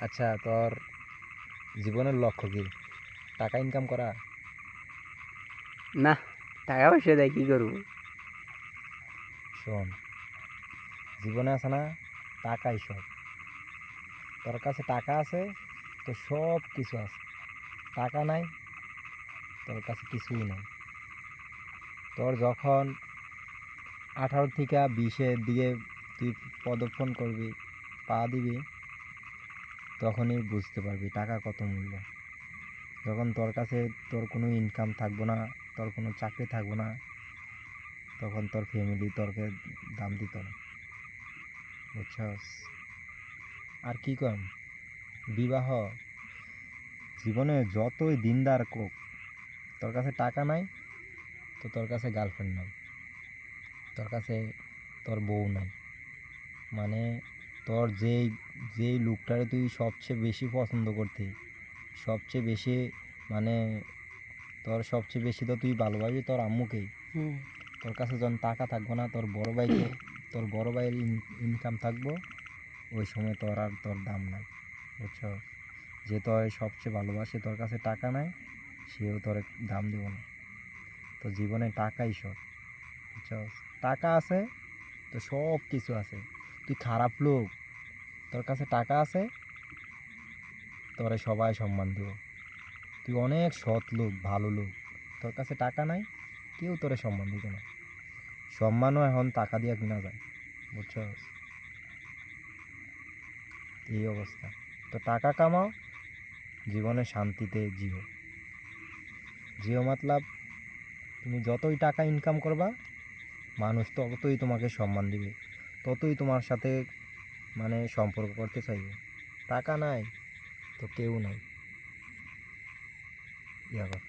আচ্ছা তোর জীবনের লক্ষ্য কি? টাকা ইনকাম করা? না টাকা পয়সা দেয় কী করব? শোন জীবনে আছে না টাকাই সব। তোর কাছে টাকা আছে তো সব কিছু আছে। টাকা নাই তোর কাছে কিছুই নাই। তোর যখন আঠারো থেকে বিশের দিকে তুই পদক্ষণ করবি পা দিবি তখনই বুঝতে পারবি টাকা কত মূল্য। যখন তোর কাছে তোর কোনো ইনকাম থাকব না, তোর কোনো চাকরি থাকব না, তখন তোর ফ্যামিলি তোরকে দাম দিত না। বুঝছস? আর কি কম? বিবাহ? জীবনে যতই দিনদার কোক তোর কাছে টাকা নাই, তো তোর কাছে গার্লফ্রেন্ড নাই। তোর কাছে তোর বউ নাই। মানে তোর যেই যেই লুকটারে তুই সবচেয়ে বেশি পছন্দ করতি সবচেয়ে বেশি মানে তোর সবচেয়ে বেশি তো তুই ভালোবাসি তোর আম্মুকেই। তোর কাছে যখন টাকা থাকব না তোর বড় ভাইকে তোর বড় ভাইয়ের ইনকাম থাকব ওই সময় তোর আর তোর দাম নাই বুঝছ? যে তোর সবচেয়ে ভালোবাসে তোর কাছে টাকা নাই সেও তোর দাম দেবো না। তো জীবনে টাকাই সব বুঝছ? টাকা আছে তো সব কিছু আছে। তুই খারাপ লোক তোর কাছে টাকা আছে, তোরে সবাই সম্মান দেব। তুই অনেক সৎ লোক, ভালো লোক। তোর কাছে টাকা নাই, কেউ তোরে সম্মান দিবে না। সম্মানও এখন টাকা দিয়ে কিনা যায় বুঝছ এই অবস্থা। তো টাকা কামাও, জীবনে শান্তিতে জিও। জিও মতলব, তুমি যতই টাকা ইনকাম করবা, মানুষ ততই তোমাকে সম্মান দিবে। ততই তোমার সাথে মানে সম্পর্ক করতে চাইবে। টাকা নাই তো কেউ নাই। ইয়া